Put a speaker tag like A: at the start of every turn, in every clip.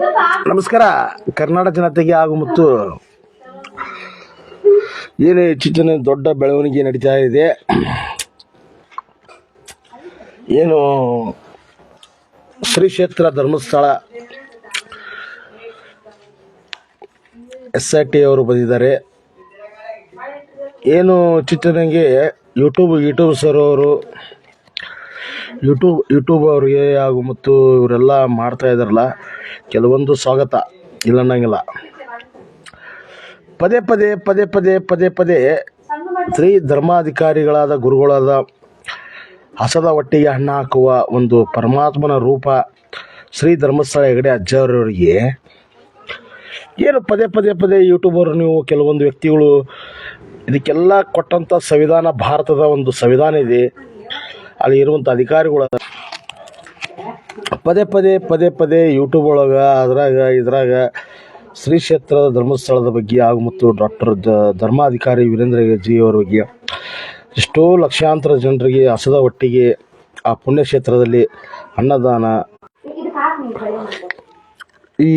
A: ನಮಸ್ಕಾರ. ಕರ್ನಾಟಕ ಜನತೆಗೆ ಹಾಗೂ ಮತ್ತು ಏನೇ ಇತ್ತೀಚಿನ ದೊಡ್ಡ ಬೆಳವಣಿಗೆ ನಡೀತಾ ಇದೆ. ಏನು ಶ್ರೀ ಕ್ಷೇತ್ರ ಧರ್ಮಸ್ಥಳ ಎಸ್ ಐ ಟಿ ಅವರು ಬಂದಿದ್ದಾರೆ. ಏನು ಚಿತ್ರನಿಗೆ ಯೂಟ್ಯೂಬ್ ಯೂಟ್ಯೂಬ್ ಸರ್ ಅವರು, ಯೂಟ್ಯೂಬ್ ಯೂಟ್ಯೂಬ್ ಅವರಿಗೆ ಹಾಗೂ ಮತ್ತು ಇವರೆಲ್ಲ ಮಾಡ್ತಾ ಇದ್ದಾರಲ್ಲ. ಕೆಲವೊಂದು ಸ್ವಾಗತ. ಇಲ್ಲ ಅನ್ನಂಗಿಲ್ಲ. ಪದೇ ಪದೇ ಪದೇ ಪದೇ ಪದೇ ಪದೇ ಶ್ರೀ ಧರ್ಮಾಧಿಕಾರಿಗಳಾದ ಗುರುಗಳಾದ ಹಸದ ಹೊಟ್ಟೆಗೆ ಹಣ್ಣು ಹಾಕುವ ಒಂದು ಪರಮಾತ್ಮನ ರೂಪ ಶ್ರೀ ಧರ್ಮಸ್ಥಳ ಹೆಗಡೆ ಅಜ್ಜರವರಿಗೆ ಏನು ಪದೇ ಪದೇ ಪದೇ ಯೂಟ್ಯೂಬರ್ ನೀವು ಕೆಲವೊಂದು ವ್ಯಕ್ತಿಗಳು ಇದಕ್ಕೆಲ್ಲ ಕೊಟ್ಟಂಥ ಸಂವಿಧಾನ, ಭಾರತದ ಒಂದು ಸಂವಿಧಾನ ಇದೆ. ಅಲ್ಲಿ ಇರುವಂಥ ಅಧಿಕಾರಿಗಳು. ಪದೇ ಪದೇ ಪದೇ ಪದೇ ಯೂಟ್ಯೂಬ್ ಒಳಗೆ, ಅದ್ರಾಗ, ಇದ್ರಾಗ ಶ್ರೀ ಕ್ಷೇತ್ರದ ಧರ್ಮಸ್ಥಳದ ಬಗ್ಗೆ ಹಾಗೂ ಮತ್ತು ಡಾಕ್ಟರ್ ಧರ್ಮಾಧಿಕಾರಿ ವೀರೇಂದ್ರ ಅವರ ಬಗ್ಗೆ ಎಷ್ಟೋ ಲಕ್ಷಾಂತರ ಜನರಿಗೆ ಹಸದ ಒಟ್ಟಿಗೆ ಆ ಪುಣ್ಯಕ್ಷೇತ್ರದಲ್ಲಿ ಅನ್ನದಾನ. ಈ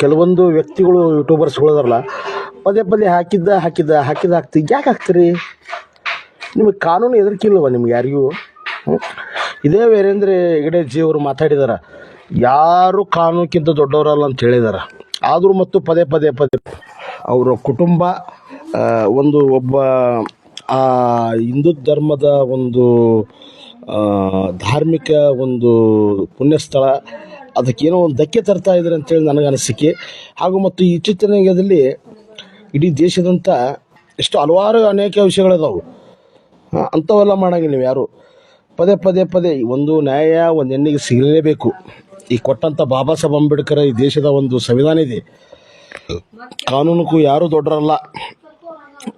A: ಕೆಲವೊಂದು ವ್ಯಕ್ತಿಗಳು ಯೂಟ್ಯೂಬರ್ಸ್ಗಳದಾರಲ್ಲ ಪದೇ ಪದೇ ಹಾಕಿದ್ದ ಹಾಕಿದ್ದ ಹಾಕಿದ್ದ ಹಾಕ್ತಿ ಯಾಕೆ ಹಾಕ್ತೀರಿ? ನಿಮಗೆ ಕಾನೂನು ಎದುರಿಕಿಲ್ವ ನಿಮ್ಗೆ ಯಾರಿಗೂ? ಇದೇ ವೀರೇಂದ್ರ ಹೆಗಡೆ ಅವರು ಮಾತಾಡಿದಾರ. ಯಾರು ಕಾನೂನಿಗಿಂತ ದೊಡ್ಡವರಲ್ಲ ಅಂತ ಹೇಳಿದಾರ. ಆದರೂ ಮತ್ತು ಪದೇ ಪದೇ ಪದೇ ಅವರ ಕುಟುಂಬ ಒಂದು ಒಬ್ಬ, ಆ, ಹಿಂದೂ ಧರ್ಮದ ಒಂದು ಧಾರ್ಮಿಕ ಒಂದು ಪುಣ್ಯಸ್ಥಳ ಅದಕ್ಕೇನೋ ಒಂದು ಧಕ್ಕೆ ತರ್ತಾ ಇದ್ದಾರೆ ಅಂತೇಳಿ ನನಗೆ ಅನಿಸಿಕೆ. ಹಾಗೂ ಮತ್ತು ಈ ಚಿತ್ರರಂಗದಲ್ಲಿ ಇಡೀ ದೇಶದಂಥ ಎಷ್ಟು ಹಲವಾರು ಅನೇಕ ವಿಷಯಗಳಿದಾವೆ. ಅಂಥವೆಲ್ಲ ಮಾಡೋಂಗಿಲ್ಲ ನೀವು ಯಾರು. ಪದೇ ಪದೇ ಪದೇ ಒಂದು ನ್ಯಾಯ, ಒಂದು ಹೆಣ್ಣಿಗೆ ಸಿಗಲೇಬೇಕು. ಈ ಕೊಟ್ಟಂಥ ಬಾಬಾ ಸಾಹೇಬ್ ಅಂಬೇಡ್ಕರ್ ಈ ದೇಶದ ಒಂದು ಸಂವಿಧಾನ ಇದೆ. ಕಾನೂನಕ್ಕೂ ಯಾರೂ ದೊಡ್ಡರಲ್ಲ.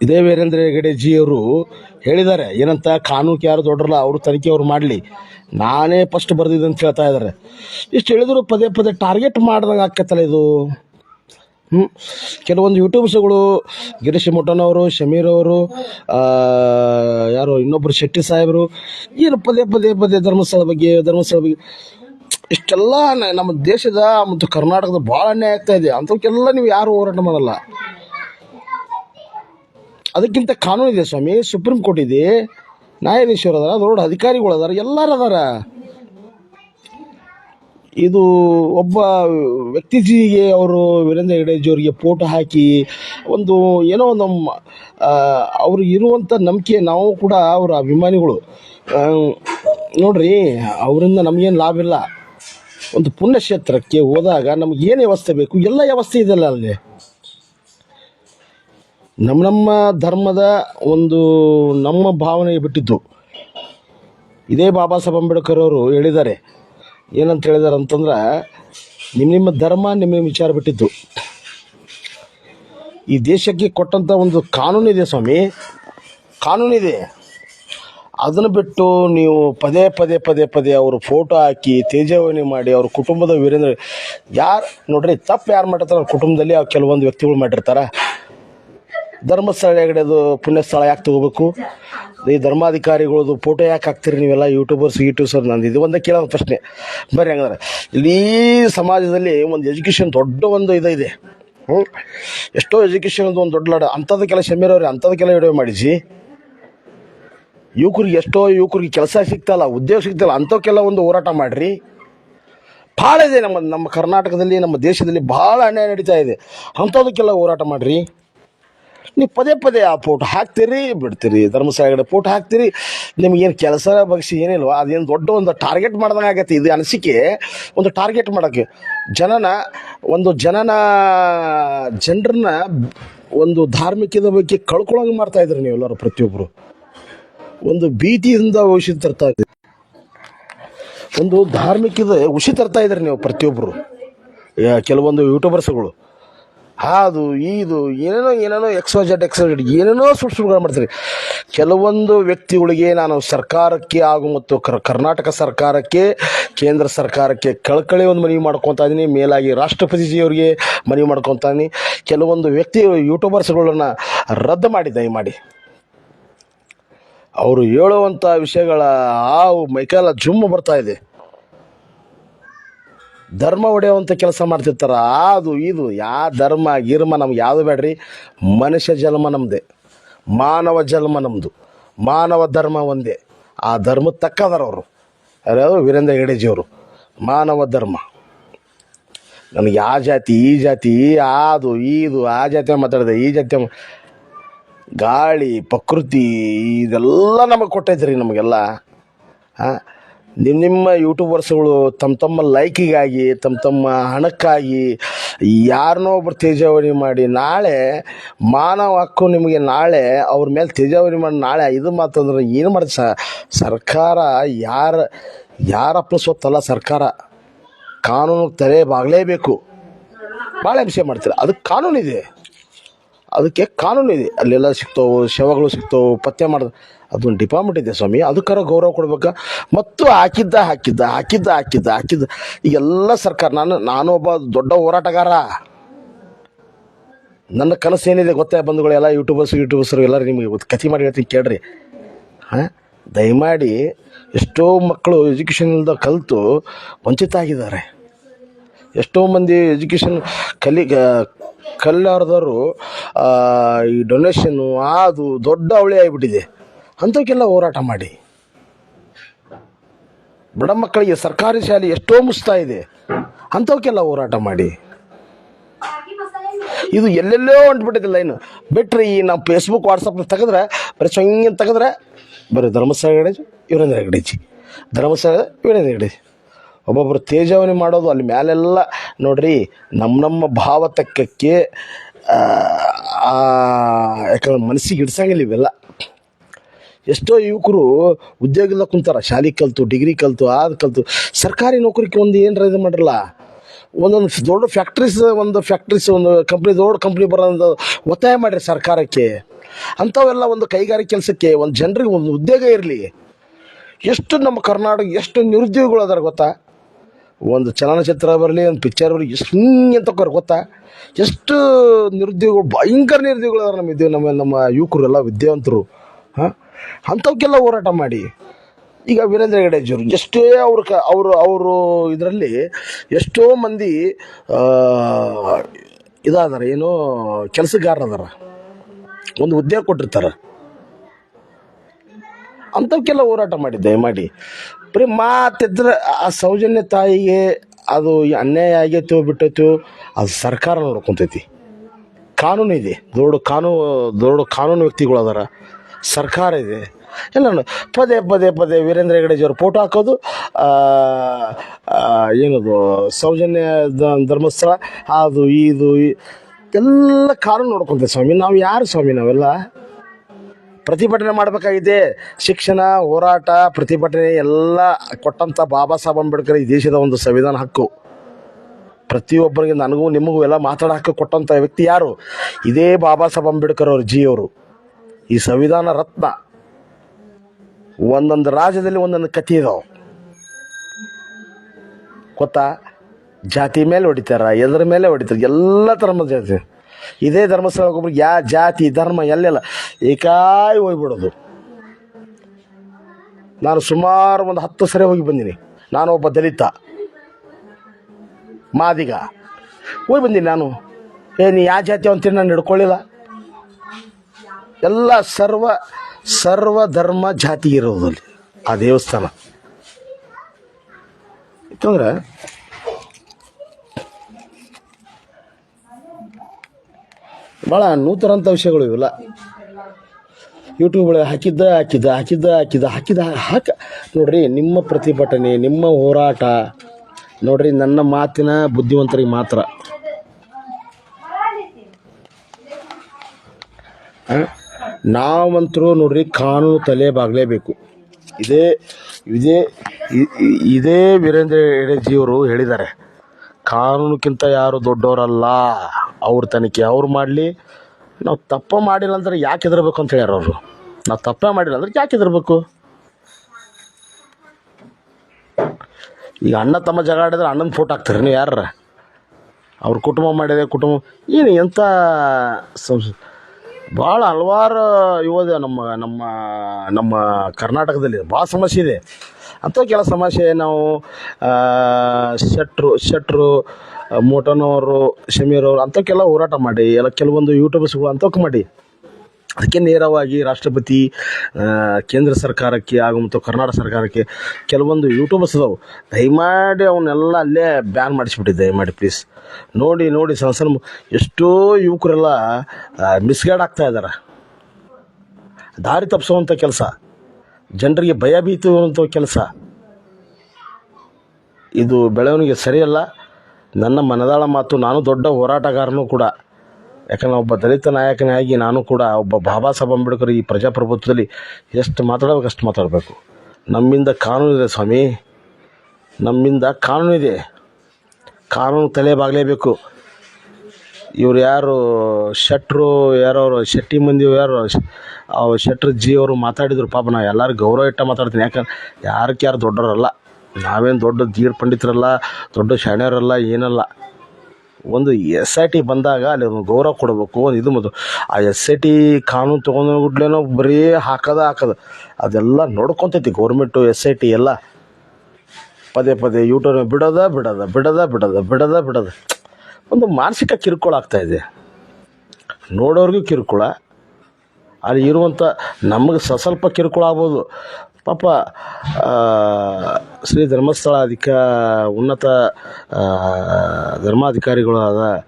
A: ಇದೇ ವೀರೇಂದ್ರ ಹೆಗಡೆ ಜಿಯವರು ಹೇಳಿದ್ದಾರೆ, ಏನಂತ ಕಾನೂನು ಯಾರು ದೊಡ್ಡರಲ್ಲ, ಅವರು ತನಿಖೆ ಅವ್ರು ಮಾಡಲಿ. ನಾನೇ ಫಸ್ಟ್ ಬರೆದಿದ್ದಂತ ಹೇಳ್ತಾ ಇದ್ದಾರೆ. ಇಷ್ಟು ಹೇಳಿದ್ರು ಪದೇ ಪದೇ ಟಾರ್ಗೆಟ್ ಮಾಡ್ದಂಗೆ ಆಕತ್ತಲ್ಲ ಇದು. ಹ್ಞೂ ಕೆಲವೊಂದು ಯೂಟ್ಯೂಬ್ಸ್ಗಳು ಗಿರೀಶ್ ಮುಟ್ಟನವರು, ಶಮೀರ್ ಅವರು ಯಾರು ಇನ್ನೊಬ್ಬರು ಶೆಟ್ಟಿ ಸಾಹೇಬರು, ಏನು ಪದೇ ಪದೇ ಪದೇ ಧರ್ಮಸ್ಥಳ ಬಗ್ಗೆ ಧರ್ಮಸ್ಥಳ ಬಗ್ಗೆ, ಇಷ್ಟೆಲ್ಲ ನಮ್ಮ ದೇಶದ ಮತ್ತು ಕರ್ನಾಟಕದ ಭಾಳ ಅನ್ಯಾಯ ಆಗ್ತಾ ಇದೆ. ಅಂಥವಕ್ಕೆಲ್ಲ ನೀವು ಯಾರು ಹೋರಾಟ ಮಾಡಲ್ಲ. ಅದಕ್ಕಿಂತ ಕಾನೂನು ಇದೆ ಸ್ವಾಮಿ, ಸುಪ್ರೀಂ ಕೋರ್ಟ್ ಇದೆ, ನ್ಯಾಯಾಧೀಶರು ಅದಾರ, ದೊಡ್ಡ ಅಧಿಕಾರಿಗಳು ಅದಾರ ಎಲ್ಲರೂ ಅದಾರ. ಇದು ಒಬ್ಬ ವ್ಯಕ್ತಿಜೀವಿಗೆ ಅವರು ವೀರೇಂದ್ರ ಹೆಗಡೆಜಿ ಅವರಿಗೆ ಫೋಟೋ ಹಾಕಿ ಒಂದು ಏನೋ ನಮ್ಮ ಅವರು ಇರುವಂಥ ನಂಬಿಕೆ ನಾವು ಕೂಡ ಅವರ ಅಭಿಮಾನಿಗಳು. ನೋಡ್ರಿ, ಅವರಿಂದ ನಮಗೇನು ಲಾಭ ಇಲ್ಲ. ಒಂದು ಪುಣ್ಯಕ್ಷೇತ್ರಕ್ಕೆ ಹೋದಾಗ ನಮ್ಗೆ ಏನು ವ್ಯವಸ್ಥೆ ಬೇಕು? ಎಲ್ಲ ವ್ಯವಸ್ಥೆ ಇದೆಯಲ್ಲ ಅಲ್ಲಿ? ನಮ್ಮ ನಮ್ಮ ಧರ್ಮದ ಒಂದು ನಮ್ಮ ಭಾವನೆ ಬಿಟ್ಟಿದ್ದು. ಇದೇ ಬಾಬಾ ಸಾಹೇಬ್ ಅಂಬೇಡ್ಕರ್ ಅವರು ಹೇಳಿದ್ದಾರೆ. ಏನಂತ ಹೇಳಿದಾರೆ ಅಂತಂದ್ರೆ ನಿಮ್ಮ ನಿಮ್ಮ ಧರ್ಮ ನಿಮ್ಮ ನಿಮ್ಮ ವಿಚಾರ ಬಿಟ್ಟಿದ್ದು. ಈ ದೇಶಕ್ಕೆ ಕೊಟ್ಟಂಥ ಒಂದು ಕಾನೂನಿದೆ ಸ್ವಾಮಿ ಕಾನೂನಿದೆ ಅದನ್ನು ಬಿಟ್ಟು ನೀವು ಪದೇ ಪದೇ ಪದೇ ಪದೇ ಅವರು ಫೋಟೋ ಹಾಕಿ ತೇಜಾವಣಿ ಮಾಡಿ, ಅವ್ರ ಕುಟುಂಬದ ವೀರೇಂದ್ರ, ಯಾರು ನೋಡ್ರಿ, ತಪ್ಪು ಯಾರು ಮಾಡಿರ್ತಾರೆ ಅವ್ರ ಕುಟುಂಬದಲ್ಲಿ ಅವ್ರು ಕೆಲವೊಂದು ವ್ಯಕ್ತಿಗಳು ಮಾಡಿರ್ತಾರೆ. ಧರ್ಮಸ್ಥಳ ಹೆಗಡೆದು ಪುಣ್ಯಸ್ಥಳ ಯಾಕೆ ತಗೋಬೇಕು? ಈ ಧರ್ಮಾಧಿಕಾರಿಗಳದು ಫೋಟೋ ಯಾಕೆ ಹಾಕ್ತೀರಿ ನೀವೆಲ್ಲ? ಯೂಟ್ಯೂಬರ್ಸ್ ಯೂಟ್ಯೂಬ್ಸರ್ ನಂದು. ಇದು ಒಂದೇ ಕೇಳೋ ಪ್ರಶ್ನೆ. ಬರೀ ಹಂಗಂದ್ರೆ. ಇಲ್ಲಿ ಸಮಾಜದಲ್ಲಿ ಒಂದು ಎಜುಕೇಷನ್ ದೊಡ್ಡ ಒಂದು ಇದು ಇದೆ. ಹ್ಞೂ ಎಷ್ಟೋ ಎಜುಕೇಷನ್ ಒಂದು ದೊಡ್ಡ ಲಾಡ ಅಂಥದಕ್ಕೆಲ್ಲ ಶಮೀರವ್ರೆ ಅಂಥದಕ್ಕೆಲ್ಲ ವಿಡಿಯೋ ಮಾಡಿಸಿ ಯುವಕರಿಗೆ ಎಷ್ಟೋ ಯುವಕರಿಗೆ ಕೆಲಸ ಸಿಗ್ತಲ್ಲ, ಉದ್ಯೋಗ ಸಿಗ್ತಲ್ಲ ಅಂಥವಕ್ಕೆಲ್ಲ ಒಂದು ಹೋರಾಟ ಮಾಡಿರಿ. ಭಾಳ ಇದೆ ನಮ್ಮ ನಮ್ಮ ಕರ್ನಾಟಕದಲ್ಲಿ, ನಮ್ಮ ದೇಶದಲ್ಲಿ ಭಾಳ ಅನ್ಯಾಯ ನಡೀತಾ ಇದೆ. ಅಂಥದಕ್ಕೆಲ್ಲ ಹೋರಾಟ ಮಾಡಿರಿ. ನೀವು ಪದೇ ಪದೇ ಆ ಫೋಟೋ ಹಾಕ್ತೀರಿ, ಬಿಡ್ತೀರಿ ಧರ್ಮಸ್ಥಳ ಫೋಟೋ ಹಾಕ್ತೀರಿ. ನಿಮಗೇನು ಕೆಲಸ ಬಗ್ಸಿ ಏನಿಲ್ವ ಅದೇನು ದೊಡ್ಡ ಒಂದು ಟಾರ್ಗೆಟ್ ಮಾಡ್ದಂಗೆ ಆಗತ್ತೆ. ಇದು ಅನಿಸಿಕೆ. ಒಂದು ಟಾರ್ಗೆಟ್ ಮಾಡೋಕ್ಕೆ. ಜನನ, ಒಂದು ಜನನ, ಜನರನ್ನ ಒಂದು ಧಾರ್ಮಿಕದ ಬಗ್ಗೆ ಕಳ್ಕೊಳಂಗೆ ಮಾಡ್ತಾ ಇದ್ರಿ ನೀವು ಎಲ್ಲರೂ ಪ್ರತಿಯೊಬ್ಬರು ಒಂದು ಭೀತಿಯಿಂದ ಉಷಿ ತರ್ತಾ ಇದ್ದೀರಿ ಒಂದು ಧಾರ್ಮಿಕದ ಉಷಿ ತರ್ತಾ ಇದ್ರಿ ನೀವು ಪ್ರತಿಯೊಬ್ಬರು ಕೆಲವೊಂದು ಯೂಟ್ಯೂಬರ್ಸ್ಗಳು ಅದು ಇದು ಏನೇನೋ ಏನೇನೋ ಎಕ್ಸೋ ಜೆಡ್ ಎಕ್ಸೋ ಜೆಡ್ ಏನೇನೋ ಸುಟ್ಟು ಮಾಡ್ತಾರೆ. ಕೆಲವೊಂದು ವ್ಯಕ್ತಿಗಳಿಗೆ ನಾನು ಸರ್ಕಾರಕ್ಕೆ ಹಾಗೂ ಮತ್ತು ಕರ್, ಕರ್ನಾಟಕ ಸರ್ಕಾರಕ್ಕೆ, ಕೇಂದ್ರ ಸರ್ಕಾರಕ್ಕೆ ಕಳ್ಕಳಿ ಒಂದು ಮನವಿ ಮಾಡ್ಕೊತ ಇದ್ದೀನಿ. ಮೇಲಾಗಿ ರಾಷ್ಟ್ರಪತಿಜಿಯವರಿಗೆ ಮನವಿ ಮಾಡ್ಕೊತಾ ಇದ್ದೀನಿ. ಕೆಲವೊಂದು ವ್ಯಕ್ತಿ, ಯೂಟ್ಯೂಬರ್ಸ್ಗಳನ್ನು ರದ್ದು ಮಾಡಿ, ದಯಮಾಡಿ. ಅವರು ಹೇಳುವಂಥ ವಿಷಯಗಳ ಆ ಮೈಕಾಲ ಜುಮ್ಮು ಬರ್ತಾ ಇದೆ. ಧರ್ಮ ಹೊಡೆಯುವಂಥ ಕೆಲಸ ಮಾಡ್ತಿರ್ತಾರ. ಅದು, ಇದು, ಯಾ ಧರ್ಮ, ಗಿರ್ಮ ನಮ್ಗೆ ಯಾವುದು ಬೇಡ್ರಿ? ಮನುಷ್ಯ ಜನ್ಮ ನಮ್ಮದೇ ಮಾನವ ಜನ್ಮ ನಮ್ಮದು ಮಾನವ ಧರ್ಮ ಒಂದೇ. ಆ ಧರ್ಮಕ್ಕೆ ತಕ್ಕದಾರ ಅವರು. ಯಾರು? ವೀರೇಂದ್ರ ಹೆಗಡೆಜಿಯವರು ಮಾನವ ಧರ್ಮ. ನನಗೆ ಆ ಜಾತಿ, ಈ ಜಾತಿ, ಅದು, ಇದು, ಆ ಜಾತಿ ಮಾತಾಡಿದೆ, ಈ ಜಾತಿ ಗಾಳಿ, ಪ್ರಕೃತಿ, ಇದೆಲ್ಲ ನಮಗೆ ಕೊಟ್ಟೈತೆ ರೀ ನಮಗೆಲ್ಲ. ಹಾಂ ನಿಮ್ಮ ನಿಮ್ಮ ಯೂಟ್ಯೂಬರ್ಸ್ಗಳು ತಮ್ಮ ತಮ್ಮ ಲೈಕಿಗಾಗಿ ತಮ್ಮ ತಮ್ಮ ಹಣಕ್ಕಾಗಿ ಯಾರನ್ನೋ ಒಬ್ರು ತೇಜಾವರಿ ಮಾಡಿ, ನಾಳೆ ಮಾನವ ಹಕ್ಕು ನಿಮಗೆ ನಾಳೆ, ಅವ್ರ ಮೇಲೆ ತೇಜಾವರಿ ಮಾಡಿ ನಾಳೆ ಇದು ಮಾತಂದ್ರೆ ಏನು ಮಾಡಿ ಸರ್ಕಾರ ಯಾರ ಯಾರಪ್ಪ ಸೊತ್ತಲ್ಲ ಸರ್ಕಾರ? ಕಾನೂನು ತೆರೆ ಬಾಗಲೇಬೇಕು. ಭಾಳ ಹಿಂಸೆ ಮಾಡ್ತಾರೆ? ಅದಕ್ಕೆ ಕಾನೂನಿದೆ. ಅದಕ್ಕೆ ಕಾನೂನು ಇದೆ. ಅಲ್ಲೆಲ್ಲ ಸಿಗ್ತಾವೆ, ಶವಗಳು ಸಿಗ್ತಾವೆ ಪತ್ತೆ ಮಾಡ್ದ, ಅದೊಂದು ಡಿಪಾರ್ಟ್ಮೆಂಟ್ ಇದೆ ಸ್ವಾಮಿ. ಅದಕ್ಕಾರ ಗೌರವ ಕೊಡ್ಬೇಕಾ. ಮತ್ತು ಹಾಕಿದ್ದ ಹಾಕಿದ್ದ ಹಾಕಿದ್ದ ಹಾಕಿದ್ದ ಹಾಕಿದ್ದ. ಈಗೆಲ್ಲ ಸರ್ಕಾರ, ನಾನು ನಾನು ಒಬ್ಬ ದೊಡ್ಡ ಹೋರಾಟಗಾರ. ನನ್ನ ಕನಸು ಏನಿದೆ ಗೊತ್ತೇ ಬಂಧುಗಳು, ಎಲ್ಲ ಯೂಟ್ಯೂಬರ್ಸ್ ಯೂಟ್ಯೂಬರ್ಸರು ಎಲ್ಲರೂ ನಿಮಗೆ ಗೊತ್ತು. ಕಥೆ ಮಾಡಿ ಹೇಳ್ತೀನಿ, ಕೇಳ್ರಿ. ಹಾಂ? ದಯಮಾಡಿ ಎಷ್ಟೋ ಮಕ್ಕಳು ಎಜುಕೇಷನ್ ಇಲ್ದ ಕಲಿತು ವಂಚಿತ ಆಗಿದ್ದಾರೆ ಎಷ್ಟೋ ಮಂದಿ ಎಜುಕೇಷನ್ ಕಲಿ ಕಲ್ಲಾರ್ದವರು ಈ ಡೊನೇಷನ್ನು ಅದು ದೊಡ್ಡ ಅವಳಿ ಆಗಿಬಿಟ್ಟಿದೆ. ಅಂಥವಕ್ಕೆಲ್ಲ ಹೋರಾಟ ಮಾಡಿ. ಬಡ ಮಕ್ಕಳಿಗೆ ಸರ್ಕಾರಿ ಶಾಲೆ ಎಷ್ಟೋ ಮುಸ್ತಾ ಇದೆ. ಅಂಥವಕ್ಕೆಲ್ಲ ಹೋರಾಟ ಮಾಡಿ. ಇದು ಎಲ್ಲೆಲ್ಲೋ ಅಂಟ್ಬಿಟ್ಟಿದೆ ಲೈನು ಬಿಟ್ರೆ ಈ ನಾವು ಫೇಸ್ಬುಕ್ ವಾಟ್ಸಪ್ ತೆಗೆದ್ರೆ, ಬರೀ ಸೊಂಗೆ ತೆಗೆದ್ರೆ, ಬರೀ ಧರ್ಮಸ್ಥಳ ಗಣೇಶ್, ವೀರೇಂದ್ರ ಗಣೇಶಿ. ಧರ್ಮಸ್ಥಳ ವೀರೇಂದ್ರ ಹೆಗಡೇಜಿ ಒಬ್ಬೊಬ್ಬರು ತೇಜಾವಣಿ ಮಾಡೋದು ಅಲ್ಲಿ ಮ್ಯಾಲೆಲ್ಲ ನೋಡ್ರಿ ನಮ್ಮ ನಮ್ಮ ಭಾವತಕ್ಕಕ್ಕೆ ಯಾಕಂದ್ರೆ ಮನಸ್ಸಿಗೆ ಹಿಡ್ಸಂಗಿಲ್ಲ ಇವೆಲ್ಲ. ಎಷ್ಟೋ ಯುವಕರು ಉದ್ಯೋಗ ಕುಂತಾರ, ಶಾಲೆ ಕಲಿತು, ಡಿಗ್ರಿ ಕಲಿತು ಅದು ಕಲಿತು. ಸರ್ಕಾರಿ ನೌಕರಿಗೆ ಒಂದು ಏನರ ಇದು ಮಾಡಿರಲ್ಲ? ಒಂದೊಂದು ದೊಡ್ಡ ಫ್ಯಾಕ್ಟ್ರೀಸ್ ಒಂದು ಫ್ಯಾಕ್ಟ್ರೀಸ್ ಒಂದು ಕಂಪ್ನಿ ದೊಡ್ಡ ಕಂಪ್ನಿ ಬರೋದು ಒತ್ತಾಯ ಮಾಡಿರಿ ಸರ್ಕಾರಕ್ಕೆ. ಅಂಥವೆಲ್ಲ ಒಂದು ಕೈಗಾರಿಕೆ ಕೆಲಸಕ್ಕೆ, ಒಂದು ಜನರಿಗೆ ಒಂದು ಉದ್ಯೋಗ ಇರಲಿ. ಎಷ್ಟು ನಮ್ಮ ಕರ್ನಾಟಕ, ಎಷ್ಟು ನಿರುದ್ಯೋಗಿಗಳು ಅದಾರ ಗೊತ್ತಾ? ಒಂದು ಚಲನಚಿತ್ರ ಬರಲಿ, ಒಂದು ಪಿಕ್ಚರ್ ಬರಲಿ, ಎಷ್ಟು ಅಂತ ಕರ್ ಗೊತ್ತಾ? ಎಷ್ಟು ನಿರುದ್ಯೋಗಗಳು, ಭಯಂಕರ ನಿರುದ್ಯೋಗಿಗಳು ಅದಾರ ನಮ್ಮ ಇದ್ದೇವೆ ನಮ್ಮ ನಮ್ಮ ಯುವಕರೆಲ್ಲ ವಿದ್ಯಾವಂತರು. ಹಾಂ? ಅಂಥವಕ್ಕೆಲ್ಲ ಹೋರಾಟ ಮಾಡಿ. ಈಗ ವೀರೇಂದ್ರ ಹೆಗಡೆಜಿಯವರು ಎಷ್ಟೇ ಅವ್ರ ಕ ಅವರು ಅವರು ಇದರಲ್ಲಿ ಎಷ್ಟೋ ಮಂದಿ ಇದಾದಾರ, ಏನೋ ಕೆಲಸಗಾರರದಾರ. ಒಂದು ಉದ್ಯೋಗ ಕೊಟ್ಟಿರ್ತಾರೆ. ಅಂಥವಕ್ಕೆಲ್ಲ ಹೋರಾಟ ಮಾಡಿ, ದಯಮಾಡಿ. ಬರೀ ಮಾತಿದ್ರೆ ಆ ಸೌಜನ್ಯ ತಾಯಿಗೆ ಅದು ಅನ್ಯಾಯ ಆಗೈತೋ ಬಿಟ್ಟೈತೋ, ಅದು ಸರ್ಕಾರ ನೋಡ್ಕೊತೈತಿ. ಕಾನೂನು ಇದೆ. ದೊಡ್ಡ ಕಾನೂನು ದೊಡ್ಡ ಕಾನೂನು ವ್ಯಕ್ತಿಗಳು ಅದಾರ ಸರ್ಕಾರ ಇದೆ. ಎಲ್ಲ ಪದೇ ಪದೇ ಪದೇ ವೀರೇಂದ್ರ ಹೆಗಡೆಜಿಯವ್ರ ಫೋಟೋ ಹಾಕೋದು ಏನದು, ಸೌಜನ್ಯ ಧರ್ಮಸ್ಥಳ, ಅದು, ಇದು ಎಲ್ಲ ಕಾನೂನು ನೋಡ್ಕೊತೈತೆ ಸ್ವಾಮಿ. ನಾವು ಯಾರು ಸ್ವಾಮಿ ನಾವೆಲ್ಲ? ಪ್ರತಿಭಟನೆ ಮಾಡಬೇಕಾಗಿದೆ. ಶಿಕ್ಷಣ, ಹೋರಾಟ, ಪ್ರತಿಭಟನೆ ಎಲ್ಲ ಕೊಟ್ಟಂಥ ಬಾಬಾ ಸಾಹೇಬ್ ಅಂಬೇಡ್ಕರ್ ಈ ದೇಶದ ಒಂದು ಸಂವಿಧಾನ ಹಕ್ಕು. ಪ್ರತಿಯೊಬ್ಬರಿಗೆ ನನಗೂ ನಿಮಗೂ ಎಲ್ಲ ಮಾತಾಡೋ ಹಕ್ಕು ಕೊಟ್ಟಂಥ ವ್ಯಕ್ತಿ ಯಾರು? ಇದೇ ಬಾಬಾ ಸಾಹೇಬ್ ಅಂಬೇಡ್ಕರ್ ಅವರು ಜಿಯವರು. ಈ ಸಂವಿಧಾನ ರತ್ನ ಒಂದೊಂದು ರಾಜ್ಯದಲ್ಲಿ ಒಂದೊಂದು ಕಥೆ ಇದಾವೆ. ಗೊತ್ತಾ? ಜಾತಿ ಮೇಲೆ ಹೊಡಿತಾರ, ಎದ್ರ ಮೇಲೆ ಹೊಡಿತಾರೆ, ಎಲ್ಲ ಥರ ಜಾತಿ. ಇದೇ ಧರ್ಮಸ್ಥಳ ಒಬ್ಬರಿಗೆ ಯಾ ಜಾತಿ, ಧರ್ಮ ಎಲ್ಲೆಲ್ಲ ಏಕಾಯಿ ಹೋಗ್ಬಿಡೋದು. ನಾನು ಸುಮಾರು ಒಂದು ಹತ್ತು ಸರಿ ಹೋಗಿ ಬಂದೀನಿ. ನಾನು ಒಬ್ಬ ದಲಿತ. ಮಾದಿಗ. ಹೋಗಿ ಬಂದೀನಿ ನಾನು. ಏ, ನೀ ಯಾವ ಜಾತಿ ಅಂತೇಳಿ ನಾನು ಹಿಡ್ಕೊಳ್ಳಿಲ್ಲ. ಎಲ್ಲ ಸರ್ವ ಸರ್ವ ಧರ್ಮ ಜಾತಿ ಇರೋದು ಅಲ್ಲಿ ಆ ದೇವಸ್ಥಾನ. ಯಾಕಂದ್ರೆ ಭಾಳ ನೂತನಂಥ ವಿಷಯಗಳು ಇವೆಲ್ಲ. ಯೂಟ್ಯೂಬ್ ಒಳಗೆ ಹಾಕಿದ್ದ ಹಾಕಿದ್ದ ಹಾಕಿದ್ದ ಹಾಕಿದ್ದ ಹಾಕಿದ, ಹಾಕ, ನೋಡ್ರಿ ನಿಮ್ಮ ಪ್ರತಿಭಟನೆ, ನಿಮ್ಮ ಹೋರಾಟ, ನೋಡ್ರಿ ನನ್ನ ಮಾತಿನ ಬುದ್ಧಿವಂತರಿಗೆ ಮಾತ್ರ? ನಾವಂತರೂ ನೋಡ್ರಿ ಕಾನೂನು ತಲೆ ಬಾಗಲೇಬೇಕು. ಇದೇ ಇದೇ ಇದೇ ವೀರೇಂದ್ರ ಹೆಗಡೆಜಿಯವರು ಹೇಳಿದ್ದಾರೆ. ಕಾನೂನುಕ್ಕಿಂತ ಯಾರು ದೊಡ್ಡವರಲ್ಲ. ಅವ್ರ ತನಿಖೆ ಅವ್ರು ಮಾಡಲಿ. ನಾವು ತಪ್ಪ ಮಾಡಿಲ್ಲ ಅಂದ್ರೆ ಯಾಕೆ ಹೆದರ್ಬೇಕು ಅಂತ ಹೇಳ್ಯಾರ ಅವರು. ನಾವು ತಪ್ಪೇ ಮಾಡಿಲ್ಲ ಅಂದ್ರೆ ಯಾಕೆ ಹೆದರ್ಬೇಕು? ಈಗ ಅಣ್ಣ ತಮ್ಮ ಜಗಳ ಆಡಿದ್ರೆ ಅಣ್ಣನ ಫೋಟೋ ಹಾಕ್ತಾರೆ ನೀವು ಯಾರ ಅವ್ರ ಕುಟುಂಬ ಮಾಡಿದೆ, ಕುಟುಂಬ ಏನು ಎಂಥ ಸಂಸ್ ಭಾಳ ಹಲವಾರು ಯುವ ನಮ್ಮ ನಮ್ಮ ನಮ್ಮ ಕರ್ನಾಟಕದಲ್ಲಿ ಭಾಳ ಸಮಸ್ಯೆ ಇದೆ. ಅಂಥ ಕೆಲ ಸಮಸ್ಯೆ ನಾವು ಶೆಟ್ರು ಶೆಟ್ರು ಮೋಟನವರು, ಶಮೀರವರು ಅಂಥಕ್ಕೆಲ್ಲ ಹೋರಾಟ ಮಾಡಿ, ಎಲ್ಲ ಕೆಲವೊಂದು ಯೂಟ್ಯೂಬರ್ಸ್ಗಳು ಅಂಥಕ್ಕೆ ಮಾಡಿ. ಅದಕ್ಕೆ ನೇರವಾಗಿ ರಾಷ್ಟ್ರಪತಿ ಕೇಂದ್ರ ಸರ್ಕಾರಕ್ಕೆ ಹಾಗೂ ಮತ್ತು ಕರ್ನಾಟಕ ಸರ್ಕಾರಕ್ಕೆ ಕೆಲವೊಂದು ಯೂಟ್ಯೂಬರ್ಸ್ ಅದಾವೆ. ದಯಮಾಡಿ ಅವನ್ನೆಲ್ಲ ಅಲ್ಲೇ ಬ್ಯಾನ್ ಮಾಡಿಸ್ಬಿಟ್ಟಿದ್ದೆ ದಯಮಾಡಿ ಪ್ಲೀಸ್. ನೋಡಿ ನೋಡಿ, ಸಣ್ಣ ಸಣ್ಣ ಎಷ್ಟೋ ಯುವಕರೆಲ್ಲ ಮಿಸ್ಗೈಡ್ ಆಗ್ತಾ ಇದ್ದಾರೆ ದಾರಿ ತಪ್ಪಿಸುವಂಥ ಕೆಲಸ. ಜನರಿಗೆ ಭಯ ಬೀತುವಂಥ ಕೆಲಸ. ಇದು ಬೆಳವಣಿಗೆ ಸರಿಯಲ್ಲ. ನನ್ನ ಮನದಾಳ ಮಾತು, ನಾನು ದೊಡ್ಡ ಹೋರಾಟಗಾರನೂ ಕೂಡ. ಯಾಕಂದ್ರೆ ಒಬ್ಬ ದಲಿತ ನಾಯಕನಾಗಿ ನಾನು ಕೂಡ ಒಬ್ಬ ಬಾಬಾ ಸಾಹೇಬ್ ಅಂಬೇಡ್ಕರ್ ಈ ಪ್ರಜಾಪ್ರಭುತ್ವದಲ್ಲಿ ಎಷ್ಟು ಮಾತಾಡಬೇಕು ಅಷ್ಟು ಮಾತಾಡಬೇಕು. ನಮ್ಮಿಂದ ಕಾನೂನು ಇದೆ ಸ್ವಾಮಿ. ನಮ್ಮಿಂದ ಕಾನೂನು ಇದೆ. ಕಾನೂನು ತಲೆ ಬಾಗಲೇಬೇಕು. ಇವ್ರು ಯಾರು ಶೆಟ್ರು ಯಾರೋ ಶೆಟ್ಟಿ ಮಂದಿ ಯಾರು ಶೆಟ್ರ್ ಜಿ ಅವರು ಮಾತಾಡಿದ್ರು, ಪಾಪ ನಾ ಎಲ್ಲರೂ ಗೌರವ ಇಟ್ಟ ಮಾತಾಡ್ತೀನಿ. ಯಾಕಂದ್ರೆ ಯಾರಕ್ಕೆ ಯಾರು ದೊಡ್ಡವರಲ್ಲ, ನಾವೇನು ದೊಡ್ಡ ಧೀರ್ ಪಂಡಿತರಲ್ಲ, ದೊಡ್ಡ ಶಾಣ್ಯರಲ್ಲ ಏನಲ್ಲ. ಒಂದು ಎಸ್ ಐ ಟಿ ಬಂದಾಗ ಅಲ್ಲಿ ಒಂದು ಗೌರವ ಕೊಡಬೇಕು, ಒಂದು ಇದು ಮತ್ತು ಆ ಎಸ್ ಐ ಟಿ ಕಾನೂನು ತೊಗೊಂಡ್ಲೇನೋ ಬರೀ ಹಾಕೋದ ಹಾಕೋದು. ಅದೆಲ್ಲ ನೋಡ್ಕೊತೈತಿ ಗೌರ್ಮೆಂಟು ಎಸ್ ಐ ಟಿ ಎಲ್ಲ. ಪದೇ ಪದೇ ಯೂಟ್ಯೂಬ್ ಬಿಡೋದ ಬಿಡೋದ ಬಿಡೋದ ಬಿಡೋದ ಬಿಡೋದ ಬಿಡೋದ. ಒಂದು ಮಾನಸಿಕ ಕಿರುಕುಳ ಆಗ್ತಾ ಇದೆ. ನೋಡೋರಿಗೂ ಕಿರುಕುಳ ಅಲ್ಲಿ ಇರುವಂಥ ನಮಗೆ ಸಸ್ವಲ್ಪ ಸ್ವಲ್ಪ ಕಿರುಕುಳ ಆಗ್ಬೋದು. ಪಾಪ ಶ್ರೀ ಧರ್ಮಸ್ಥಳ ಅಧಿಕ ಉನ್ನತ ಧರ್ಮಾಧಿಕಾರಿಗಳು ಅದ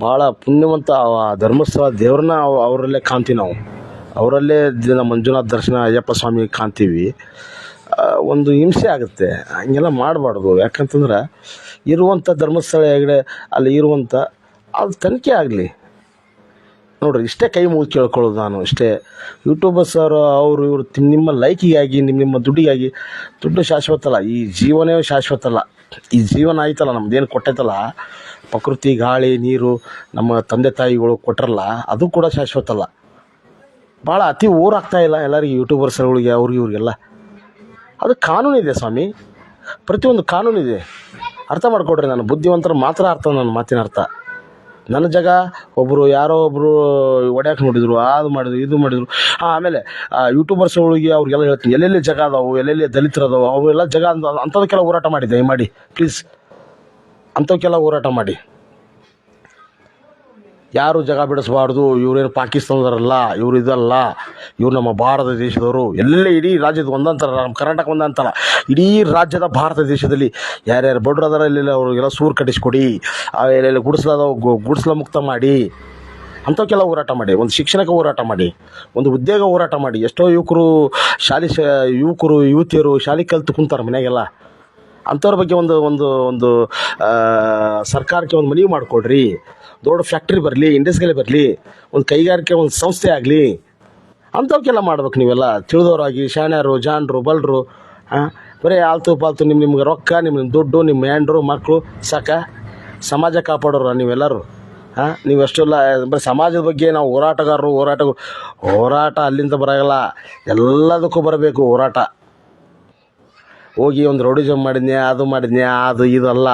A: ಭಾಳ ಪುಣ್ಯವಂತ ಆ ಧರ್ಮಸ್ಥಳ ದೇವ್ರನ್ನ ಅವ್- ಅವರಲ್ಲೇ ಕಾಣ್ತೀವಿ ನಾವು. ಅವರಲ್ಲೇ ದಿನ ಮಂಜುನಾಥ ದರ್ಶನ, ಅಯ್ಯಪ್ಪ ಸ್ವಾಮಿ ಕಾಣ್ತೀವಿ. ಒಂದು ಹಿಂಸೆ ಆಗುತ್ತೆ. ಹಂಗೆಲ್ಲ ಮಾಡಬಾರ್ದು. ಯಾಕಂತಂದ್ರೆ ಇರುವಂಥ ಧರ್ಮಸ್ಥಳ ಹೆಗಡೆ ಅಲ್ಲಿ ಇರುವಂಥ ಅದು ತನಿಖೆ ಆಗಲಿ. ನೋಡ್ರಿ, ಇಷ್ಟೇ ಕೈ ಮುಗಿದು ಕೇಳ್ಕೊಳ್ಳೋದು ನಾನು, ಇಷ್ಟೇ. ಯೂಟ್ಯೂಬರ್ಸ್ ಅವರು ಅವರು, ಇವರು ನಿಮ್ಮ ಲೈಕಿಗಾಗಿ ನಿಮ್ಮ ನಿಮ್ಮ ದುಡ್ಡಿಗಾಗಿ ದುಡ್ಡು ಶಾಶ್ವತ ಅಲ್ಲ, ಈ ಜೀವನವೇ ಶಾಶ್ವತ ಅಲ್ಲ. ಈ ಜೀವನ ಆಯ್ತಲ್ಲ, ನಮ್ದೇನು ಕೊಟ್ಟೈತಲ್ಲ? ಪ್ರಕೃತಿ, ಗಾಳಿ, ನೀರು, ನಮ್ಮ ತಂದೆ ತಾಯಿಗಳು ಕೊಟ್ಟರಲ್ಲ ಅದು ಕೂಡ ಶಾಶ್ವತ ಅಲ್ಲ. ಭಾಳ ಅತಿ ಊರಾಗ್ತಾ ಇಲ್ಲ ಎಲ್ಲರಿಗೂ ಯೂಟ್ಯೂಬರ್ಸ್ಗಳಿಗೆ ಅವ್ರಿಗೆ, ಇವ್ರಿಗೆಲ್ಲ. ಅದು ಕಾನೂನಿದೆ ಸ್ವಾಮಿ. ಪ್ರತಿಯೊಂದು ಕಾನೂನಿದೆ ಅರ್ಥ ಮಾಡ್ಕೊಡ್ರಿ, ನಾನು ಬುದ್ಧಿವಂತರು ಮಾತ್ರ ಅರ್ಥ, ನನ್ನ ಮಾತಿನ ಅರ್ಥ. ನನ್ನ ಜಾಗ ಒಬ್ಬರು ಯಾರೋ ಒಬ್ಬರು ಒಡ್ಯಾಕೆ ನೋಡಿದ್ರು ಅದು ಮಾಡಿದ್ರು, ಇದು ಮಾಡಿದ್ರು. ಆ, ಆಮೇಲೆ ಯೂಟ್ಯೂಬರ್ಸ್ಗಳಿಗೆ ಅವ್ರಿಗೆಲ್ಲ ಹೇಳ್ತೀನಿ, ಎಲ್ಲೆಲ್ಲಿ ಜಾಗ ಅದಾವು, ಎಲ್ಲೆಲ್ಲಿ ದಲಿತರು ಅದಾವು, ಅವೆಲ್ಲ ಜಾಗ ಅಂಥದಕ್ಕೆಲ್ಲ ಹೋರಾಟ ಮಾಡಿ ದಯಮಾಡಿ ಪ್ಲೀಸ್ ಅಂಥವಕ್ಕೆಲ್ಲ ಹೋರಾಟ ಮಾಡಿ. ಯಾರು ಜಗ ಬಿಡಿಸಬಾರ್ದು? ಇವರೇನು ಪಾಕಿಸ್ತಾನದವರಲ್ಲ, ಇವರು ಇದಲ್ಲ. ಇವ್ರು ನಮ್ಮ ಭಾರತ ದೇಶದವರು. ಎಲ್ಲ ಇಡೀ ರಾಜ್ಯದ ಒಂದಂತರ ನಮ್ಮ ಕರ್ನಾಟಕ ಒಂದಂತಲ್ಲ. ಇಡೀ ರಾಜ್ಯದ ಭಾರತ ದೇಶದಲ್ಲಿ ಯಾರ್ಯಾರು ಬಡ್ರು ಅದರ ಇಲ್ಲೆಲ್ಲ ಅವ್ರಿಗೆಲ್ಲ ಸೂರು ಕಟ್ಟಿಸ್ಕೊಡಿ ಎಲ್ಲೆಲ್ಲ ಗುಡಿಸ್ಲಾದ ಗುಡಿಸ್ಲ ಮುಕ್ತ ಮಾಡಿ, ಅಂಥವಕ್ಕೆಲ್ಲ ಹೋರಾಟ ಮಾಡಿ, ಒಂದು ಶಿಕ್ಷಣಕ್ಕೆ ಹೋರಾಟ ಮಾಡಿ, ಒಂದು ಉದ್ಯೋಗ ಹೋರಾಟ ಮಾಡಿ. ಎಷ್ಟೋ ಯುವಕರು ಶಾಲೆ ಶ, ಯುವಕರು, ಯುವತಿಯರು ಶಾಲೆ ಕಲ್ತು ಕುಂತಾರೆ ಮನೆಗೆಲ್ಲ ಅಂಥವ್ರ ಬಗ್ಗೆ ಒಂದು ಒಂದು ಒಂದು ಸರ್ಕಾರಕ್ಕೆ ಒಂದು ಮನವಿ ಮಾಡಿಕೊಡ್ರಿ. ದೊಡ್ಡ ಫ್ಯಾಕ್ಟ್ರಿ ಬರಲಿ ಇಂಡಸ್ಟ್ರಿಗಳೇ ಬರಲಿ, ಒಂದು ಕೈಗಾರಿಕೆ, ಒಂದು ಸಂಸ್ಥೆ ಆಗಲಿ, ಅಂಥವಕ್ಕೆಲ್ಲ ಮಾಡ್ಬೇಕು ನೀವೆಲ್ಲ. ತಿಳಿದವರಾಗಿ, ಶಾಣ್ಯರು, ಜಾಣರು, ಬಲ್ರು ಹಾಂ ಬರೀ ಆಲ್ತು ಪಾಲ್ತು ನಿಮ್ಮ ನಿಮ್ಗೆ ರೊಕ್ಕ ನಿಮ್ಮ ದುಡ್ಡು ನಿಮ್ಮ ಹ್ಯಾಂಡ್ರು ಮಕ್ಕಳು ಸಾಕ. ಸಮಾಜ ಕಾಪಾಡೋರು ನೀವೆಲ್ಲರೂ. ಹಾಂ ನೀವು ಅಷ್ಟೆಲ್ಲ, ಬರೀ ಸಮಾಜದ ಬಗ್ಗೆ ನಾವು ಹೋರಾಟಗಾರರು ಹೋರಾಟ ಹೋರಾಟ ಅಲ್ಲಿಂದ ಬರೋಲ್ಲ ಎಲ್ಲದಕ್ಕೂ ಬರಬೇಕು ಹೋರಾಟ. ಹೋಗಿ ಒಂದು ರೌಡಿಸಮ್ ಮಾಡಿದ್ನ್ಯಾ, ಅದು ಮಾಡಿದ್ನ್ಯಾ, ಅದು ಇದಲ್ಲ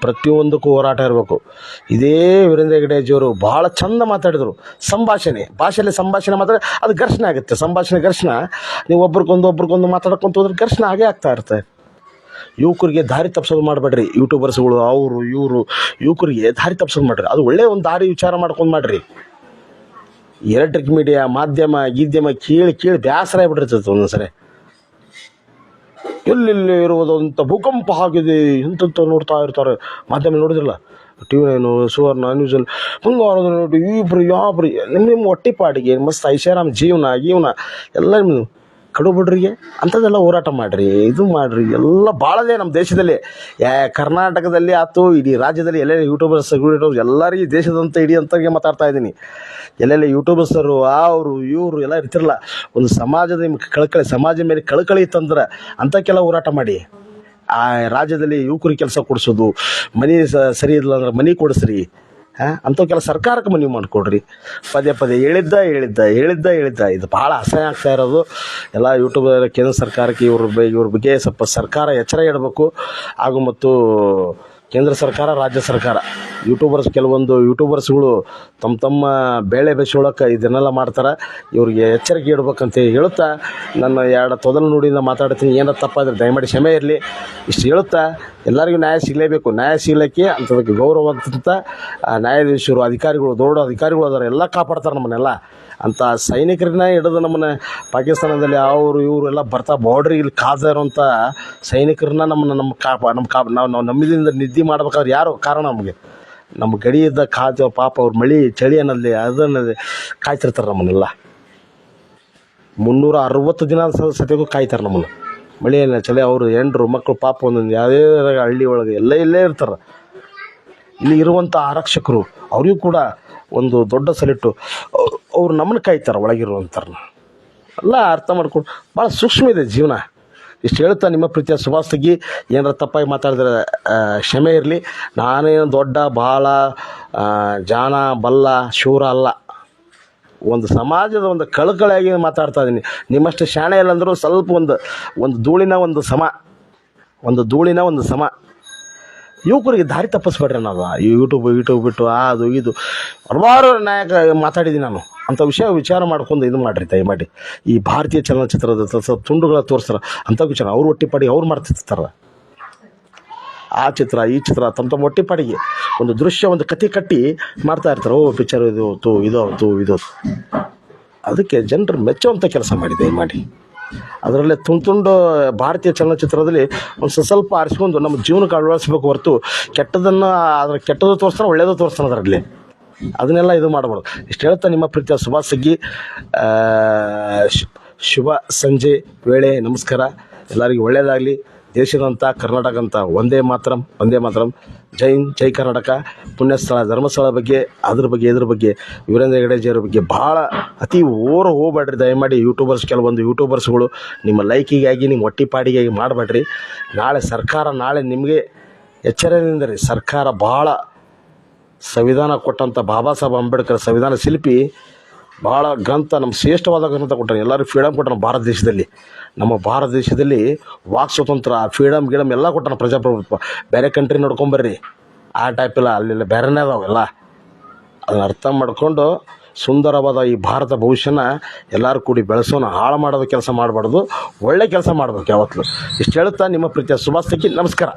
A: ಪ್ರತಿಯೊಂದಕ್ಕೂ ಹೋರಾಟ ಇರಬೇಕು. ಇದೇ ವೀರೇಂದ್ರ ಹೆಗಡೆಜಿಯವರು ಭಾಳ ಚಂದ ಮಾತಾಡಿದರು. ಸಂಭಾಷಣೆ. ಭಾಷೆಯಲ್ಲಿ ಸಂಭಾಷಣೆ ಮಾತಾಡಿ ಅದು ಘರ್ಷಣೆ ಆಗುತ್ತೆ. ಸಂಭಾಷಣೆ ಘರ್ಷಣೆ. ನೀವು ಒಬ್ರಿಗೊಂದು ಒಬ್ರಿಗೊಂದು ಮಾತಾಡ್ಕೊಂತ ಹೋದ್ರೆ ಘರ್ಷಣೆ ಆಗೇ ಆಗ್ತಾ ಇರುತ್ತೆ. ಯುವಕರಿಗೆ ದಾರಿ ತಪ್ಪಿಸೋದು ಮಾಡಬೇಡ್ರಿ. ಯೂಟ್ಯೂಬರ್ಸ್ಗಳು, ಅವರು, ಇವರು. ಯುವಕರಿಗೆ ದಾರಿ ತಪ್ಪಿಸೋದು ಮಾಡಿರಿ. ಅದು ಒಳ್ಳೆಯ ಒಂದು ದಾರಿ ವಿಚಾರ ಮಾಡ್ಕೊಂಡು ಮಾಡಿರಿ. ಎಲೆಕ್ಟ್ರಿಕ್ ಮೀಡಿಯಾ ಮಾಧ್ಯಮ ಗೀದ್ಯಮ ಕೇಳಿ ಕೇಳಿ ಬೇಸರ ಆಗ್ಬಿಟ್ಟಿರ್ತೈತೆ ಒಂದೊಂದ್ಸರಿ. ಎಲ್ಲೆಲ್ಲಿ ಇರುವುದಂತ ಭೂಕಂಪ ಆಗಿದೆ ಇಂಥಂತ ನೋಡ್ತಾ ಇರ್ತಾರೆ. ಮಾಧ್ಯಮ ನೋಡಿದ್ರಲ್ಲ ಟಿ ವಿ ನೈನು ಸುವರ್ಣ ನ್ಯೂಸಲ್ಲಿ ಹಂಗಾರದ ನೋಡಿ ಇಬ್ರು ಯಾಬ್ರಿ ನಿಮ್ಮ ನಿಮ್ಮ ಹೊಟ್ಟೆ ಪಾಡಿಗೆ ಮಸ್ತ್ ಐಷಾರಾಮ್ ಜೀವನ ಜೀವನ, ಎಲ್ಲ ನಿಮ್ಮ ಕಡು ಬಡ್ರಿಗೆ ಅಂಥದ್ದೆಲ್ಲ ಹೋರಾಟ ಮಾಡಿರಿ, ಇದು ಮಾಡಿರಿ, ಎಲ್ಲ ಭಾಳದೇ ನಮ್ಮ ದೇಶದಲ್ಲಿ. ಯಾ, ಕರ್ನಾಟಕದಲ್ಲಿ ಆಯ್ತು ಇಡೀ ರಾಜ್ಯದಲ್ಲಿ ಎಲ್ಲೆಲ್ಲ ಯೂಟ್ಯೂಬರ್ಸ್ ಯೂಟ್ಯೂಬ್ ಎಲ್ಲರಿಗೂ ದೇಶದಂತ ಇಡೀ ಅಂತಗೆ ಮಾತಾಡ್ತಾ ಇದ್ದೀನಿ. ಎಲ್ಲೆಲ್ಲ ಯೂಟ್ಯೂಬರ್ಸರು ಅವರು, ಇವರು ಎಲ್ಲ ಇರ್ತಿರಲ್ಲ, ಒಂದು ಸಮಾಜದ ನಿಮ್ಗೆ ಕಳಕಳಿ ಸಮಾಜದ ಮೇಲೆ ಕಳಕಳಿ ಇತ್ತಂದ್ರೆ ಅಂಥಕ್ಕೆಲ್ಲ ಹೋರಾಟ ಮಾಡಿ. ಆ, ರಾಜ್ಯದಲ್ಲಿ ಯುವಕರಿಗೆ ಕೆಲಸ ಕೊಡಿಸೋದು, ಮನೆ ಸರಿ ಇಲ್ಲ ಅಂದ್ರೆ ಮನೆ ಕೊಡಿಸ್ರಿ. ಹಾಂ? ಕೆಲ ಸರ್ಕಾರಕ್ಕೆ ಮನವಿ ಮಾಡಿಕೊಡ್ರಿ. ಪದೇ ಪದೇ ಹೇಳಿದ್ದ ಹೇಳಿದ್ದ ಹೇಳಿದ್ದ ಹೇಳಿದ್ದ. ಇದು ಭಾಳ ಅಸಹ್ಯ ಆಗ್ತಾ ಇರೋದು. ಎಲ್ಲ ಯೂಟ್ಯೂಬ್ ಕೇಂದ್ರ ಸರ್ಕಾರಕ್ಕೆ ಇವ್ರ ಬಗ್ಗೆ ಇವ್ರ ಬಗ್ಗೆ ಸ್ವಲ್ಪ ಸರ್ಕಾರ ಎಚ್ಚರ ಇಡಬೇಕು. ಹಾಗೂ ಮತ್ತು ಕೇಂದ್ರ ಸರ್ಕಾರ, ರಾಜ್ಯ ಸರ್ಕಾರ. ಯೂಟ್ಯೂಬರ್ಸ್ ಕೆಲವೊಂದು ಯೂಟ್ಯೂಬರ್ಸ್ಗಳು ತಮ್ಮ ತಮ್ಮ ಬೇಳೆ ಬೆಸೋಳಕ್ಕೆ ಇದನ್ನೆಲ್ಲ ಮಾಡ್ತಾರೆ. ಇವ್ರಿಗೆ ಎಚ್ಚರಿಕೆ ಇಡ್ಬೇಕಂತ ಹೇಳುತ್ತಾ, ನನ್ನ ಎರಡು ತೊದಲು ನುಡಿಯಿಂದ ಮಾತಾಡ್ತೀನಿ, ಏನೋ ತಪ್ಪಾದರೆ ದಯಮಾಡಿ ಕ್ಷಮೆ ಇರಲಿ. ಇಷ್ಟು ಹೇಳುತ್ತಾ, ಎಲ್ಲರಿಗೂ ನ್ಯಾಯ ಸಿಗಲೇಬೇಕು. ನ್ಯಾಯ ಸಿಗಲಿಕ್ಕೆ ಅಂಥದಕ್ಕೆ ಗೌರವ ಅಂತ ನ್ಯಾಯಾಧೀಶರು, ಅಧಿಕಾರಿಗಳು, ದೊಡ್ಡ ಅಧಿಕಾರಿಗಳು ಅದರ ಎಲ್ಲ ಕಾಪಾಡ್ತಾರೆ ನಮ್ಮನ್ನೆಲ್ಲ. ಅಂಥ ಸೈನಿಕರನ್ನ ಹಿಡಿದು ನಮ್ಮನ್ನ ಪಾಕಿಸ್ತಾನದಲ್ಲಿ ಅವರು ಇವರೆಲ್ಲ ಬರ್ತಾ ಬಾರ್ಡ್ರಿಗೆ ಕಾದ ಇರುವಂಥ ಸೈನಿಕರನ್ನ ನಮ್ಮನ್ನ ನಮ್ಮ ಕಾಪ ನಮ್ಮ ಕಾಪ ನಾವು ನಾವು ನಮ್ಮಿಂದ ನಿದ್ದೆ ಮಾಡ್ಬೇಕಾದ್ರೆ ಯಾರು ಕಾರಣ ನಮಗೆ? ನಮ್ಮ ಗಡಿ ಇದ್ದ ಕಾದ ಪಾಪ ಅವ್ರ ಮಳಿ ಚಳಿ ಅನ್ನಲ್ಲಿ ಅದನ್ನಲ್ಲಿ ಕಾಯ್ತಿರ್ತಾರೆ ನಮ್ಮನ್ನೆಲ್ಲ. ಮುನ್ನೂರ ಅರವತ್ತು ದಿನ ಸತ್ಯಕ್ಕೂ ಕಾಯ್ತಾರೆ ನಮ್ಮನ್ನು. ಮಳಿ ಚಳಿ, ಅವರು ಹೆಂಡ್ರು ಮಕ್ಕಳು ಪಾಪ ಒಂದೊಂದು ಯಾವುದೇ ಹಳ್ಳಿ ಒಳಗೆ ಎಲ್ಲ ಇಲ್ಲೇ ಇರ್ತಾರೆ. ಇಲ್ಲಿ ಇರುವಂಥ ಆರಕ್ಷಕರು, ಅವರಿಗೂ ಕೂಡ ಒಂದು ದೊಡ್ಡ ಸಲಿಟ್ಟು ಅವ್ರು ನಮ್ಮನ್ನು ಕಾಯ್ತಾರೆ ಒಳಗಿರುವಂಥವ್ರನ್ನ ಎಲ್ಲ ಅರ್ಥ ಮಾಡ್ಕೊಂಡು ಭಾಳ ಸೂಕ್ಷ್ಮ ಇದೆ ಜೀವನ. ಇಷ್ಟು ಹೇಳ್ತಾ ನಿಮ್ಮ ಪ್ರೀತಿಯ ಸುಭಾಸ್ತಗಿ ಏನಾರ ತಪ್ಪಾಗಿ ಮಾತಾಡಿದ್ರೆ ಕ್ಷಮೆ ಇರಲಿ. ನಾನೇನು ದೊಡ್ಡ ಭಾಳ ಜಾನ, ಬಲ್ಲ, ಶೂರ ಅಲ್ಲ. ಒಂದು ಸಮಾಜದ ಒಂದು ಕಳಕಳಿಯಾಗಿ ಮಾತಾಡ್ತಾ ಇದ್ದೀನಿ ನಿಮ್ಮಷ್ಟು ಶಾಣೆ ಇಲ್ಲ ಅಂದರೂ ಸ್ವಲ್ಪ ಒಂದು ಒಂದು ಧೂಳಿನ ಒಂದು ಸಮ, ಒಂದು ಧೂಳಿನ ಒಂದು ಸಮ. ಯುವಕರಿಗೆ ದಾರಿ ತಪ್ಪಿಸ್ಬೇಡ್ರಿ ಅನ್ನೋದು. ಯೂಟ್ಯೂಬ್ ಯೂಟ್ಯೂಬ್ ಬಿಟ್ಟು ಅದು, ಇದು. ಹಲವಾರು ನಾಯಕ ಮಾತಾಡಿದ್ದೀನಿ ನಾನು. ಅಂಥ ವಿಷಯ ವಿಚಾರ ಮಾಡ್ಕೊಂಡು ಇದು ಮಾಡಿರಿ, ದಯಮಾಡಿ. ಈ ಭಾರತೀಯ ಚಲನಚಿತ್ರದ ತುಂಡುಗಳ ತೋರಿಸ್ತಾರೆ ಅಂಥ ವಿಚಾರ. ಅವ್ರು ಒಟ್ಟಿಪಾಡಿ ಅವ್ರು ಮಾಡ್ತಿರ್ತಾರೆ. ಆ ಚಿತ್ರ, ಈ ಚಿತ್ರ, ತಮ್ಮ ತಮ್ಮ ಒಟ್ಟಿಪಾಡಿಗೆ ಒಂದು ದೃಶ್ಯ, ಒಂದು ಕತೆ ಕಟ್ಟಿ ಮಾಡ್ತಾ ಇರ್ತಾರೆ. ಓ ಪಿಕ್ಚರ್ ಇದು, ತು, ಇದು ಇದು. ಅದಕ್ಕೆ ಜನರು ಮೆಚ್ಚುವಂಥ ಕೆಲಸ ಮಾಡಿ, ದಯಮಾಡಿ. ಅದರಲ್ಲೇ ತುಂಡು ಭಾರತೀಯ ಚಲನಚಿತ್ರದಲ್ಲಿ ಒಂದು ಸ್ವಲ್ಪ ಆರಿಸ್ಕೊಂಡು ನಮ್ಮ ಜೀವನಕ್ಕೆ ಅಳವಡಿಸ್ಬೇಕು ಹೊರತು ಕೆಟ್ಟದನ್ನು ಅದರ ಕೆಟ್ಟದ್ದು ತೋರಿಸ್ತಾನೆ ಒಳ್ಳೇದು ತೋರಿಸ್ತಾನೆ ಅದರಲ್ಲಿ. ಅದನ್ನೆಲ್ಲ ಇದು ಮಾಡಬಾರ್ದು. ಇಷ್ಟು ಹೇಳ್ತಾ ನಿಮ್ಮ ಪ್ರೀತಿಯ ಸುಭಾಷ್ ಸಗ್ಗಿ ಶುಭ ಸಂಜೆ, ವೇಳೆ ನಮಸ್ಕಾರ. ಎಲ್ಲರಿಗೂ ಒಳ್ಳೆಯದಾಗಲಿ ದೇಶದಂತ ಕರ್ನಾಟಕ ಅಂತ ಒಂದೇ ಮಾತ್ರಂ ಒಂದೇ ಮಾತ್ರಂ. ಜೈನ್ ಜೈ ಕರ್ನಾಟಕ. ಪುಣ್ಯಸ್ಥಳ, ಧರ್ಮಸ್ಥಳ ಬಗ್ಗೆ, ಅದ್ರ ಬಗ್ಗೆ, ಇದ್ರ ಬಗ್ಗೆ, ವೀರೇಂದ್ರ ಹೆಗಡೆಜಿಯವ್ರ ಬಗ್ಗೆ ಭಾಳ ಅತಿ ಓರ ಹೋಗ್ಬೇಡ್ರಿ. ದಯಮಾಡಿ ಯೂಟ್ಯೂಬರ್ಸ್ ಕೆಲವೊಂದು ಯೂಟ್ಯೂಬರ್ಸ್ಗಳು ನಿಮ್ಮ ಲೈಕಿಗಾಗಿ, ನಿಮ್ಮ ಒಟ್ಟಿಪಾಡಿಗಾಗಿ ಮಾಡಬೇಡ್ರಿ. ನಾಳೆ ಸರ್ಕಾರ, ನಾಳೆ ನಿಮಗೆ ಎಚ್ಚರದಿಂದ ರೀ. ಸರ್ಕಾರ ಭಾಳ ಸಂವಿಧಾನ ಕೊಟ್ಟಂಥ ಬಾಬಾ ಸಾಹೇಬ್ ಅಂಬೇಡ್ಕರ್ ಸಂವಿಧಾನ ಶಿಲ್ಪಿ ಭಾಳ ಗ್ರಂಥ ನಮ್ಮ ಶ್ರೇಷ್ಠವಾದ ಗ್ರಂಥ ಕೊಟ್ಟಾನೆ ಎಲ್ಲರೂ ಫ್ರೀಡಮ್ ಕೊಟ್ಟಾನ ಭಾರತ ದೇಶದಲ್ಲಿ. ನಮ್ಮ ಭಾರತ ದೇಶದಲ್ಲಿ ವಾಕ್ ಸ್ವತಂತ್ರ ಫ್ರೀಡಮ್ ಗಿಡಮ್ ಎಲ್ಲ ಕೊಟ್ಟಾನ ಪ್ರಜಾಪ್ರಭುತ್ವ. ಬೇರೆ ಕಂಟ್ರಿ ನೋಡ್ಕೊಂಬರ್ರಿ. ಆ ಟೈಪ್ ಇಲ್ಲ ಅಲ್ಲೆಲ್ಲ ಬೇರೆನೇ ಅದಾವೆಲ್ಲ ಅದನ್ನ ಅರ್ಥ ಮಾಡಿಕೊಂಡು ಸುಂದರವಾದ ಈ ಭಾರತ ಭವಿಷ್ಯನ ಎಲ್ಲರೂ ಕೂಡಿ ಬೆಳೆಸೋಣ. ಹಾಳು ಮಾಡೋದು ಕೆಲಸ ಮಾಡಬಾರ್ದು. ಒಳ್ಳೆ ಕೆಲಸ ಮಾಡಬೇಕು ಯಾವತ್ತೂ. ಇಷ್ಟು ಹೇಳುತ್ತಾ ನಿಮ್ಮ ಪ್ರೀತಿಯ ಸುಭಾಷ್ ನಮಸ್ಕಾರ.